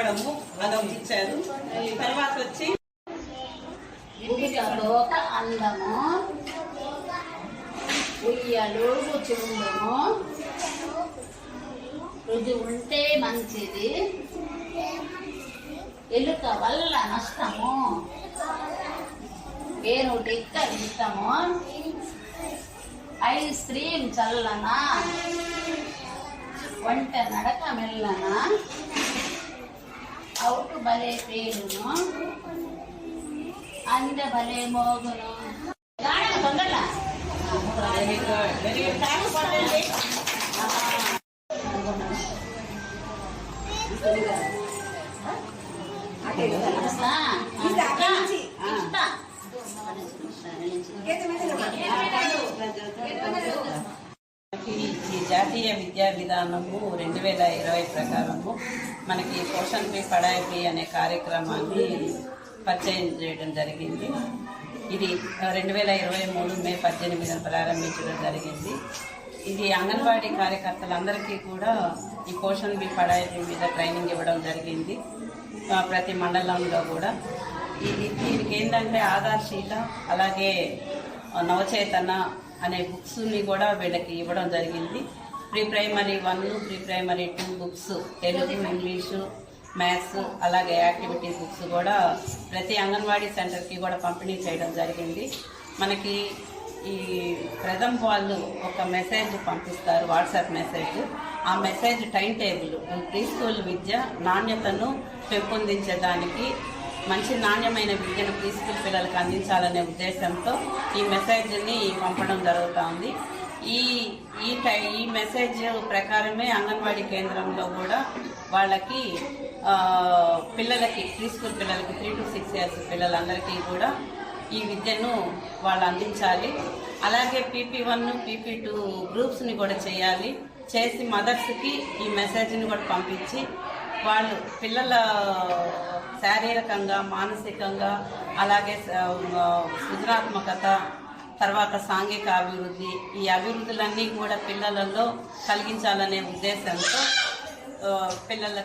చెప్పడము అదొకటి ఇచ్చారు. తర్వాత వచ్చి అందము ఉయ్యలు రుచి ఉండము. రుచి ఉంటే మంచిది. ఎలుక వల్ల నష్టము. పేరు టిక్క ఇష్టము. ఐస్ క్రీమ్ చల్లనా? వంట నడక మెల్లన? అవుటు భలే పేరును అందె భలే మోగును తొందరలా ఇస్తా? ఇది అక్కడి నుంచి. ఇస్తా. మనకి ఈ జాతీయ విద్యా విధానము రెండు వేల ఇరవై ప్రకారము మనకి పోషణ్ ఫ్రీ పడాయి ఫ్రీ అనే కార్యక్రమాన్ని పరిచయం చేయడం జరిగింది. ఇది రెండు వేల ఇరవై మూడు మే పద్దెనిమిదిన ప్రారంభించడం జరిగింది. ఇది అంగన్వాడీ కార్యకర్తలందరికీ కూడా ఈ పోషణ్ బి పడాయి పి మీద ట్రైనింగ్ ఇవ్వడం జరిగింది. ప్రతి మండలంలో కూడా. ఇది దీనికి ఏంటంటే ఆధార్శీల అలాగే నవచేతన అనే బుక్స్ని కూడా వీళ్ళకి ఇవ్వడం జరిగింది. Pre primary one pre primary two books Telugu English maths అలాగే యాక్టివిటీ బుక్స్ కూడా ప్రతి అంగన్వాడీ సెంటర్కి కూడా పంపిణీ చేయడం జరిగింది. మనకి ఈ ప్రథమ్ వాళ్ళు ఒక మెసేజ్ పంపిస్తారు వాట్సాప్ మెసేజ్. ఆ message time table pre school విద్య నాణ్యతను పెంపొందించడానికి మంచి నాణ్యమైన విద్యను ప్రీ స్కూల్ పిల్లలకు అందించాలనే ఉద్దేశంతో ఈ మెసేజ్ని పంపడం జరుగుతూ ఉంది ఈ ఈ ఈ మెసేజ్ ప్రకారమే అంగన్వాడీ కేంద్రంలో కూడా వాళ్ళకి పిల్లలకి ప్రీ స్కూల్ పిల్లలకి త్రీ టు సిక్స్ ఇయర్స్ పిల్లలందరికీ కూడా ఈ విద్యను వాళ్ళు అందించాలి. అలాగే పీపీ వన్ పీపీ టూ గ్రూప్స్ని కూడా చేయాలి. చేసి మదర్స్కి ఈ మెసేజ్ని కూడా పంపించి వాళ్ళు పిల్లల శారీరకంగా మానసికంగా అలాగే సృజనాత్మకత తర్వాత సాంఘిక అభివృద్ధి ఈ అభివృద్ధులన్నీ కూడా పిల్లలలో కలిగించాలనే ఉద్దేశంతో పిల్లల